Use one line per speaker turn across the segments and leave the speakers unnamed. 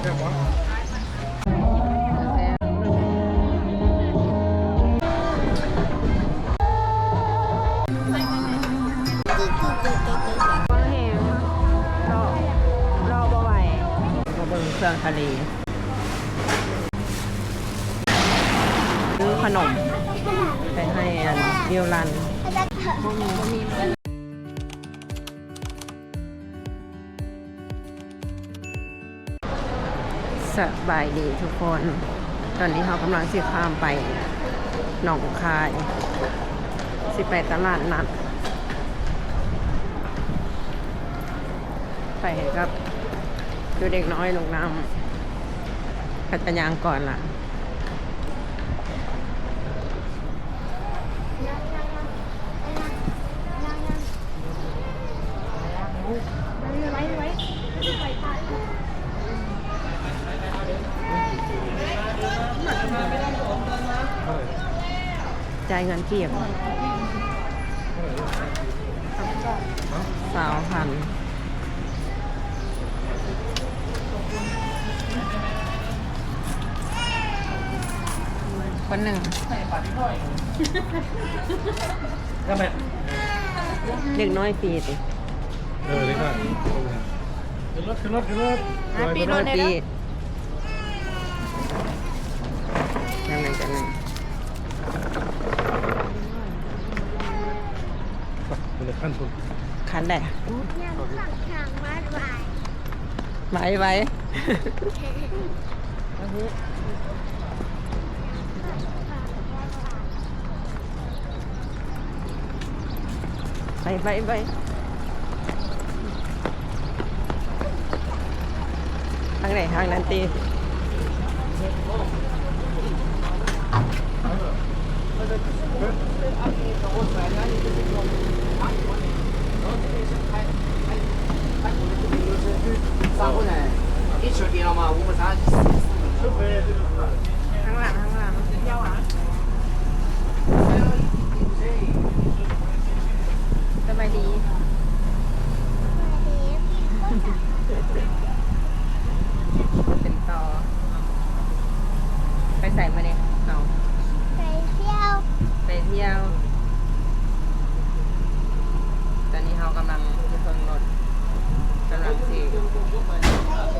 เบิ่งเครื่องทะเลซื้อขนม ไปให้อันเดียวรัน สบายดีทุกคน ตอนนี้เขากำลังสิข้ามไปหนองคาย สิไปตลาดนัด ไปกับดูเด็กน้อยลงน้ำพัตยางก่อนล่ะ จ่ายเงินเก็บสาวพันคนหนึ่ง
ก็แบบ
เด็กน้อยปีสิ
เออเลยค่ะขึ้นรถขึ้นรถขึ้นรถ
น้อยปีนั่น น
ขั้นทุน
คันได้
ยังขังทางวัดไว้
ไว้ไว้ไปไปไปทางไหนทางนั้นตี
三
ข้างหลังข้างหลังเที่ยวอ่ะสบายดีเป็นต่อ ไปใส่มาเนี่ยเอา
ไปเที่ยว
ไปเที่ยว ตอนนี้เรากำลังจะเพิ่งรถกำลังขี่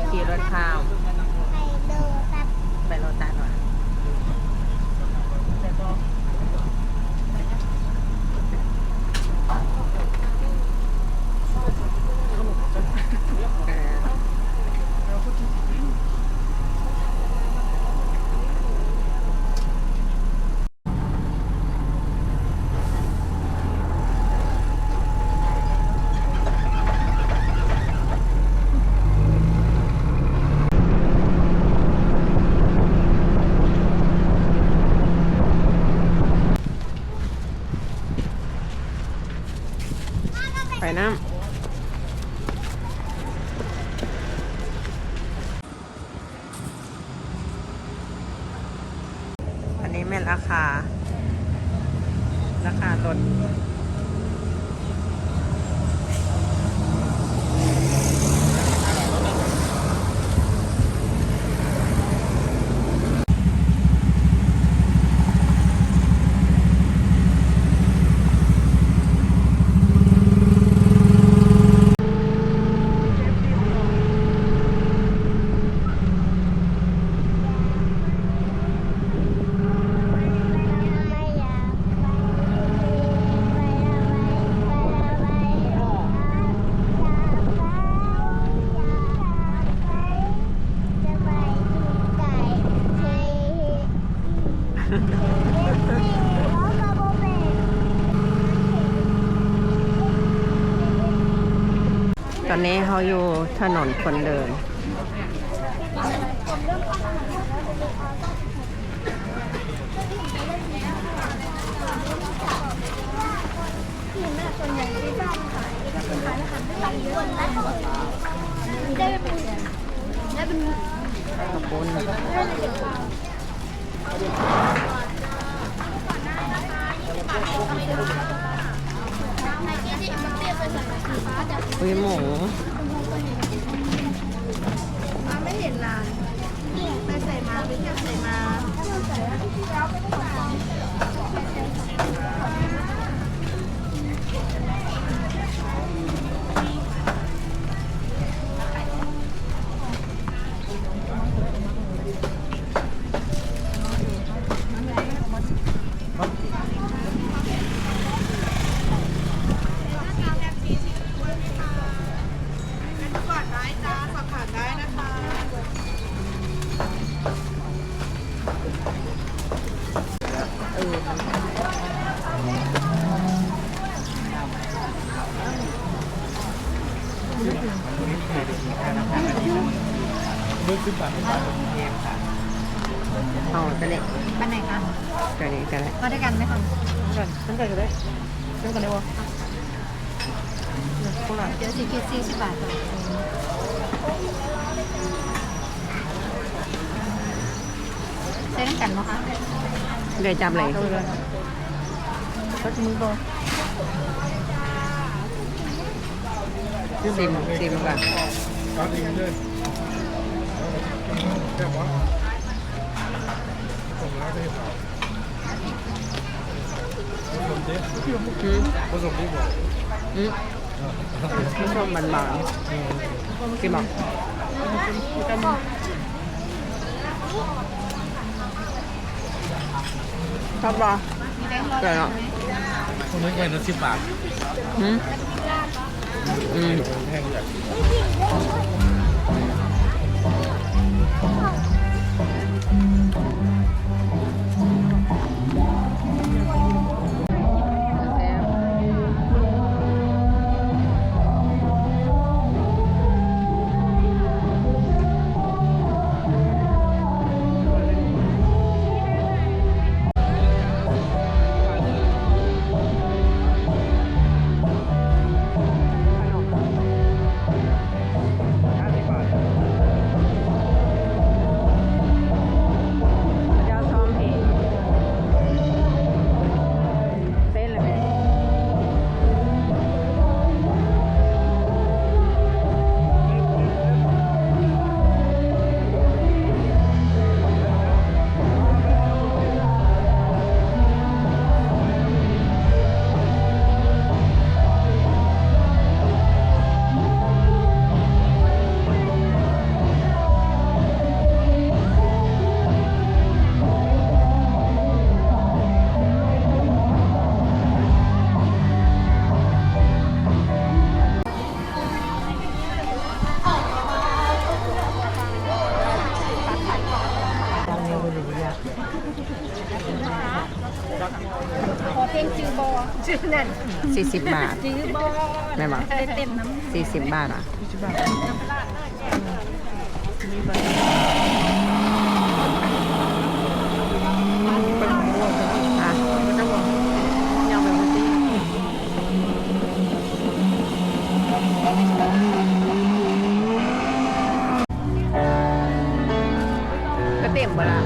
ขี่รถข้าม
ไปดูตัด
ไปรถตัดว่ะเออ ไปน้ำอันนี้แม่นราคา ราคารถ ตอนนี้เขาอยู่ถนนคนเดิน ขอบคุณ อุ้ยหมูไม่
เห็นนานไปใส่มาไปเที่ยวใส่มา
เอ
ใช้น้ำกันไหมคะ
เดี๋ยวจำเลย
สักมือก่อน
ซิมซิมก่อน
การเองเลยแค่ว่าส่งแล้วได้เปล่าผสมดิ
อืม
ผสมดิบอก
อืมผู้ชมมันบางๆกินบอก ชอบปะ
มีแบงค์ร้อย
เดี๋ยวเนาะ
คนนั้นแค่นั้นสิบบาท
อืมอืม สี่สิบบาท
จือบอ
แม่บอก
เต็มน้ำ
สี่สิบบาทอะเป็นคนที่ก็เต็มเวลา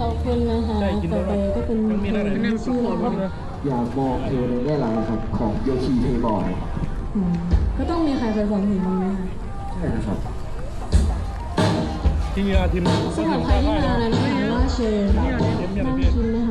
ต่อ
ไปก็เป็นเพลงที่ชื่อว่า
อยากมองเธอในแง่ร้ายครับของโยคีเทบอย
อืมก็ต้องมีใครเคยฟังเพลงนี้ไหมคะ
ใช่นะครับ
ที่มีอาทีม
สำหรับใครที่มาแล้วนะคะว่าเชิญแบบนั่งกินอาห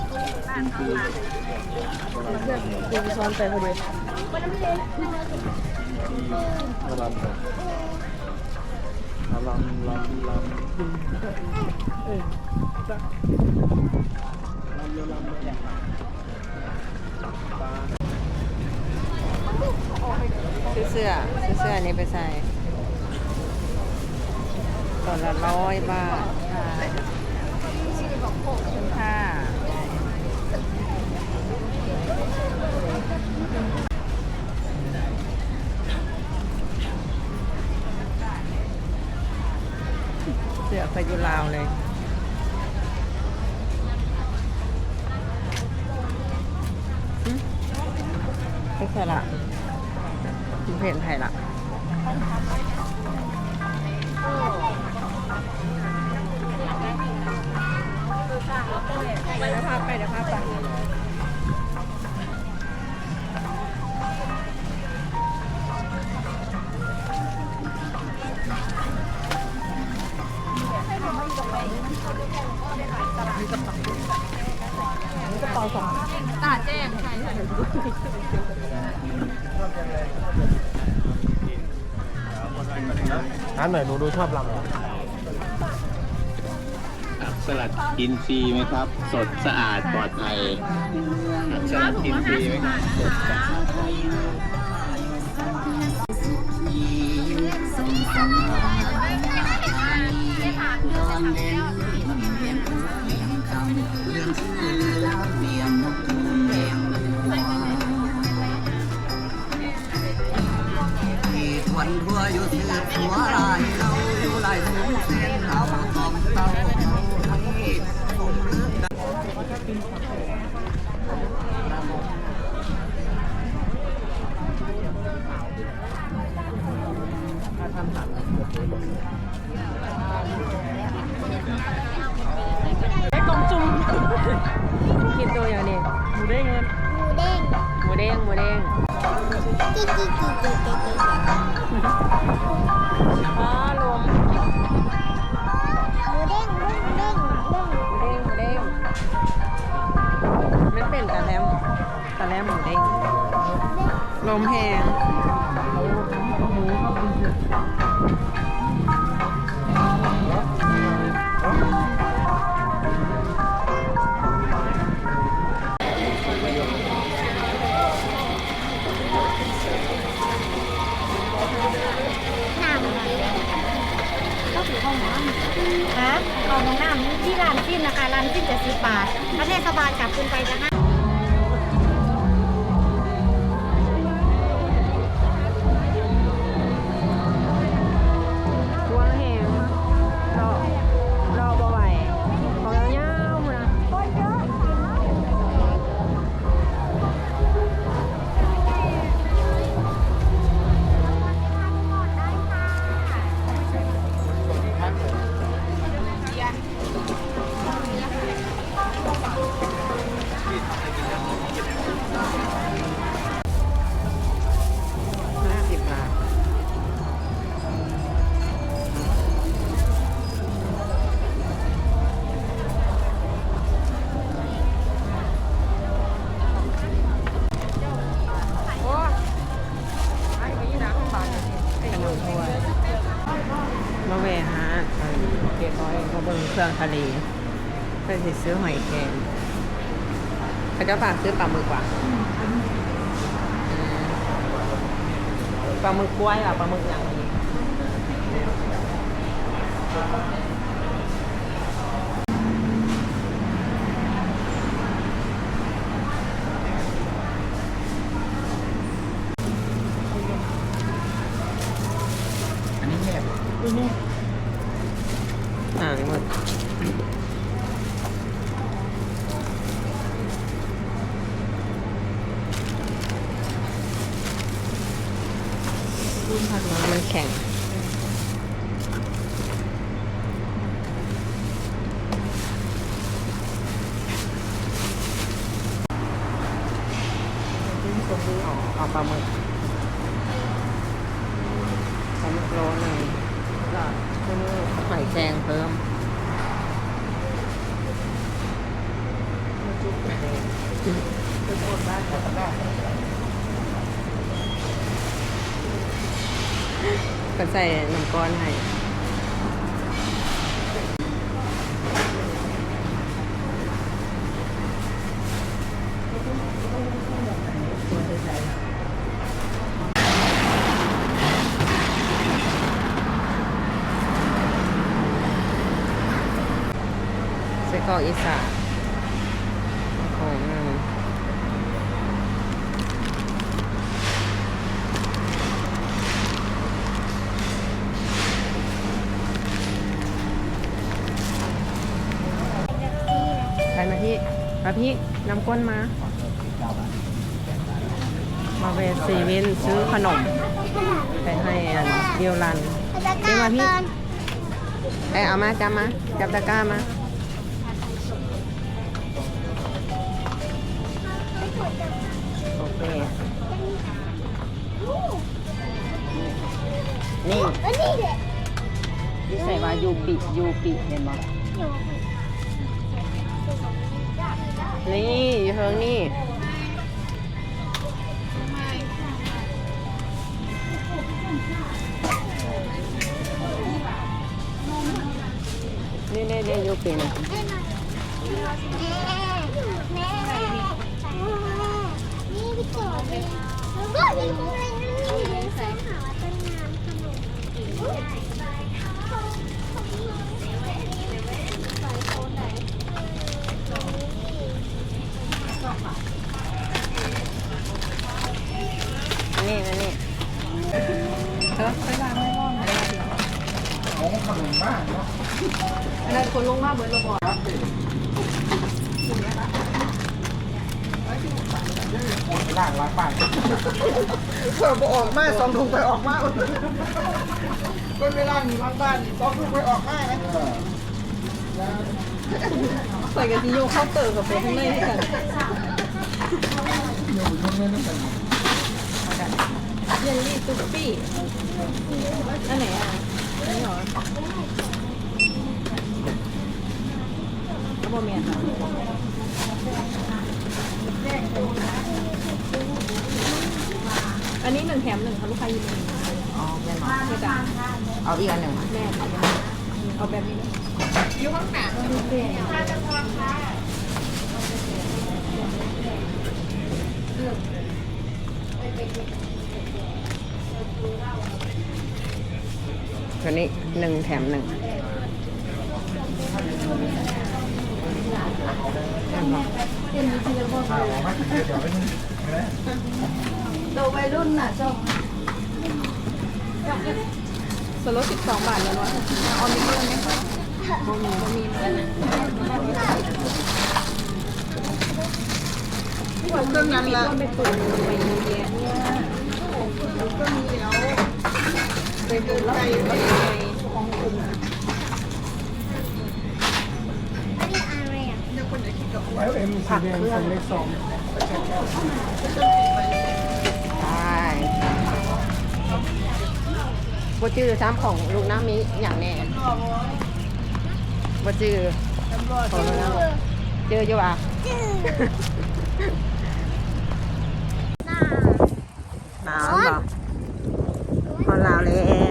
สด
สะ
อาดปลอด
ภัย
ซื้อเสื้อซื้อเสื้ออันนี้ไปใส่ตัวละร้อยบาท
ร้านไหนหนูดูชอบลำเหรอ
ผักสลัดกินฟรีไหมครับ สดสะอาดปลอดภัยผักสลัดกินฟรีไหมครับสดสะอาด
ท วนทั่วอยู่สืบหัวลายเราอยู่ลายสูงเส้นเราตอมเต้าเราให้สมเรื่อง
ได้กองจุ่มกินตัวอย่างนี้หมูเด้งเงิน
หมูเด้ง
หมูเด้งหมูเด้ง
จิ๊ก
แลมหมูเด้งลมแหง
ก็ถือห้องน้ำฮะเอาห้องน้ำที่ร้านจิ้มนะคะ ร้านจิ้มจะสิบบาทถ้าเทศบาลกลับขึ้นไปจะห้า
ไอ้หนูถ้วยมาเวฮะเก็บร้อยเขาเบิ่งเครื่องทะเลเพื่อสิซื้อหอยแครงเขาจะฝากซื้อปลาหมึกว่ะปลาหมึกกล้วยหรอปลาหมึกอย่างนี้อ่านี่หมดมันแข็ง เอาปลาหมึกปลาหมึกโลหนึ่งก็คือไข่แครงเพิ่มก็ใส่น้ำก้อนให้ ไส้กรอกอีสานของหนึ่งใครมาพี่ มาพี่นำก้นมามาเวสซีเว่นซื้อขนม ไปให้อันเดียวรัน
ตะก
เดี๋ยว
ร้า
มาพี่
ก่อน
เอ้ยเอามาจับมาจับตะกร้ามาโอเคนี่
อันนี้แหละ
ที่ใส่ว่ายูปิยูปิเห็นบ่ นี่อยู่เทิงนี่นี่นี่นี่ยูปินะ
แม่แม่นี่พี่โจทย์เลยแล้วก็มีอะไรนี่เลี้ยงเส้นหาว่าต้นน้ำขนม
นี่นะนี่เธอไปวางไม่ร้อนไรเดียว
เอาขนมบ้านเนาะ
อันนั้นคนลงมาเบิร์ดระบอด
ล่างล้างบ้านเสิร์ฟออกมาสองถุงไปออกมาก็ไม่ล่างล้างบ้านสองถุงไปออกมานะ
ใส่กะทิโยเข้าเติร์กับไปข้างในให้กัน
อยู่ตรงนี้นั่นกัน
เยลลี่ตุ๊ปปี้อันไหนอะอันนี้เหรอแล้วบะเมียนค่ะอันนี้หนึ่งแถมหนึ่งค่ะลูกค้ายินดีอ๋อแม่นอนใช่จ้ะเอาอีกอันหนึ่งแม่เอาแบบนี้ อยู่ข้างหน้าตัวนี้หนึ่งแถมหนึ่ง
ข้าวมาถึงเดี๋ยวไปนี่นะ
ส่วนลดสิบสองบาทแล้วเนาะออมมีเพิ่มไหมคะ เครื่องนั้นละไปตุ่นไปเยอะแยะเนี่ยก็มีแล้วไปตุ่นไก่ไปของกลุ่ม
อันนี้อะไรอะ
แล้วเอ็มซีเดนเป็นเลขสอง
ใช่บ่จื้อซ้ำของลูกน้ำมีอย่างแน่ บ่จื้อของลูกน้ำเจออยู่อะ
หน้า
หนาวเหรอพอลาวแล้ว